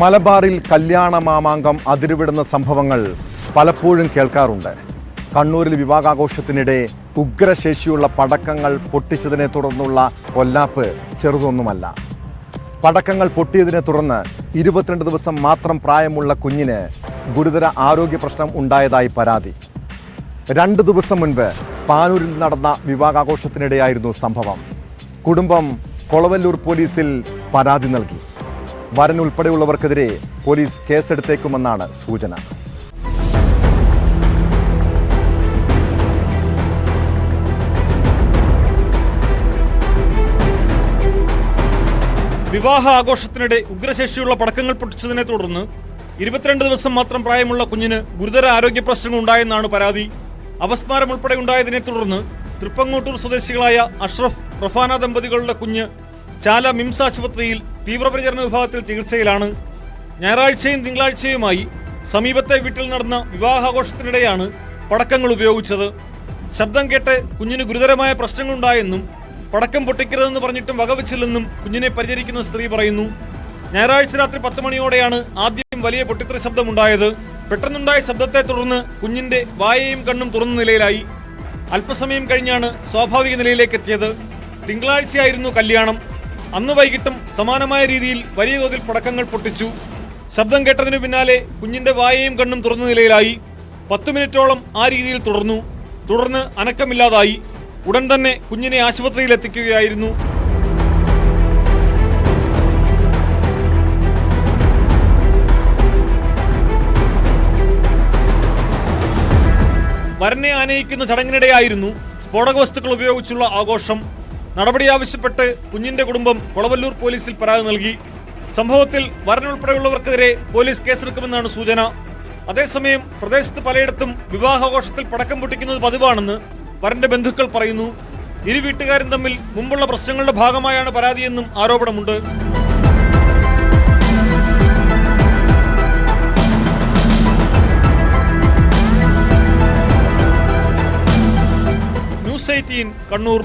മലബാറിൽ കല്യാണ മാമാങ്കം അതിരുവിടുന്ന സംഭവങ്ങൾ പലപ്പോഴും കേൾക്കാറുണ്ട്. കണ്ണൂരിൽ വിവാഹാഘോഷത്തിനിടെ ഉഗ്രശേഷിയുള്ള പടക്കങ്ങൾ പൊട്ടിച്ചതിനെ തുടർന്നുള്ള കൊല്ലാപ്പ് ചെറുതൊന്നുമല്ല. പടക്കങ്ങൾ പൊട്ടിയതിനെ തുടർന്ന് ഇരുപത്തിരണ്ട് ദിവസം മാത്രം പ്രായമുള്ള കുഞ്ഞിന് ഗുരുതര ആരോഗ്യ പ്രശ്നം ഉണ്ടായതായി പരാതി. രണ്ട് ദിവസം മുൻപ് പാനൂരിൽ നടന്ന വിവാഹാഘോഷത്തിനിടെയായിരുന്നു സംഭവം. കുടുംബം കൊളവല്ലൂർ പോലീസിൽ പരാതി നൽകി. വരൻ ഉൾപ്പെടെയുള്ളവർക്കെതിരെ പോലീസ് കേസെടുത്തേക്കുമെന്നാണ് സൂചന. വിവാഹ ആഘോഷത്തിനിടെ ഉഗ്രശേഷിയുള്ള പടക്കങ്ങൾ പൊട്ടിച്ചതിനെ തുടർന്ന് ഇരുപത്തിരണ്ട് ദിവസം മാത്രം പ്രായമുള്ള കുഞ്ഞിന് ഗുരുതര ആരോഗ്യ പ്രശ്നങ്ങൾ ഉണ്ടായെന്നാണ് പരാതി. അപസ്മാരം ഉൾപ്പെടെ ഉണ്ടായതിനെ തുടർന്ന് തൃപ്പങ്ങോട്ടൂർ സ്വദേശികളായ അഷ്റഫ് റഫാന ദമ്പതികളുടെ കുഞ്ഞ് ചാല മിംസ് ആശുപത്രിയിൽ തീവ്രപരിചരണ വിഭാഗത്തിൽ ചികിത്സയിലാണ്. ഞായറാഴ്ചയും തിങ്കളാഴ്ചയുമായി സമീപത്തെ വീട്ടിൽ നടന്ന വിവാഹാഘോഷത്തിനിടെയാണ് പടക്കങ്ങൾ ഉപയോഗിച്ചത്. ശബ്ദം കേട്ട് കുഞ്ഞിന് ഗുരുതരമായ പ്രശ്നങ്ങളുണ്ടായെന്നും പടക്കം പൊട്ടിക്കരുതെന്ന് പറഞ്ഞിട്ടും വകവച്ചില്ലെന്നും കുഞ്ഞിനെ പരിചരിക്കുന്ന സ്ത്രീ പറയുന്നു. ഞായറാഴ്ച രാത്രി പത്ത് മണിയോടെയാണ് ആദ്യം വലിയ പൊട്ടിത്തെറി ശബ്ദമുണ്ടായത്. പെട്ടെന്നുണ്ടായ ശബ്ദത്തെ തുടർന്ന് കുഞ്ഞിന്റെ വായയും കണ്ണും തുറന്ന നിലയിലായി. അല്പസമയം കഴിഞ്ഞാണ് സ്വാഭാവിക നിലയിലേക്ക് എത്തിയത്. തിങ്കളാഴ്ചയായിരുന്നു കല്യാണം. അന്ന് വൈകിട്ടും സമാനമായ രീതിയിൽ വലിയ തോതിൽ പടക്കങ്ങൾ പൊട്ടിച്ചു. ശബ്ദം കേട്ടതിനു പിന്നാലെ കുഞ്ഞിന്റെ വായയും കണ്ണും തുറന്ന നിലയിലായി. പത്തു മിനിറ്റോളം ആ രീതിയിൽ തുടർന്നു. തുടർന്ന് അനക്കമില്ലാതായി. ഉടൻ തന്നെ കുഞ്ഞിനെ ആശുപത്രിയിൽ എത്തിക്കുകയായിരുന്നു. വരനെ ആനയിക്കുന്ന ചടങ്ങിനിടെയായിരുന്നു സ്ഫോടക വസ്തുക്കൾ ഉപയോഗിച്ചുള്ള ആഘോഷം. നടപടി ആവശ്യപ്പെട്ട് കുഞ്ഞിന്റെ കുടുംബം കൊളവല്ലൂർ പോലീസിൽ പരാതി നൽകി. സംഭവത്തിൽ വരനുൾപ്പെടെയുള്ളവർക്കെതിരെ പോലീസ് കേസെടുക്കുമെന്നാണ് സൂചന. അതേസമയം പ്രദേശത്ത് പലയിടത്തും വിവാഹാഘോഷത്തിൽ പടക്കം പൊട്ടിക്കുന്നത് പതിവാണെന്ന് വരന്റെ ബന്ധുക്കൾ പറയുന്നു. ഇരു വീട്ടുകാരും തമ്മിൽ മുമ്പുള്ള പ്രശ്നങ്ങളുടെ ഭാഗമായാണ് പരാതിയെന്നും ആരോപണമുണ്ട്. News eighteen Kannur.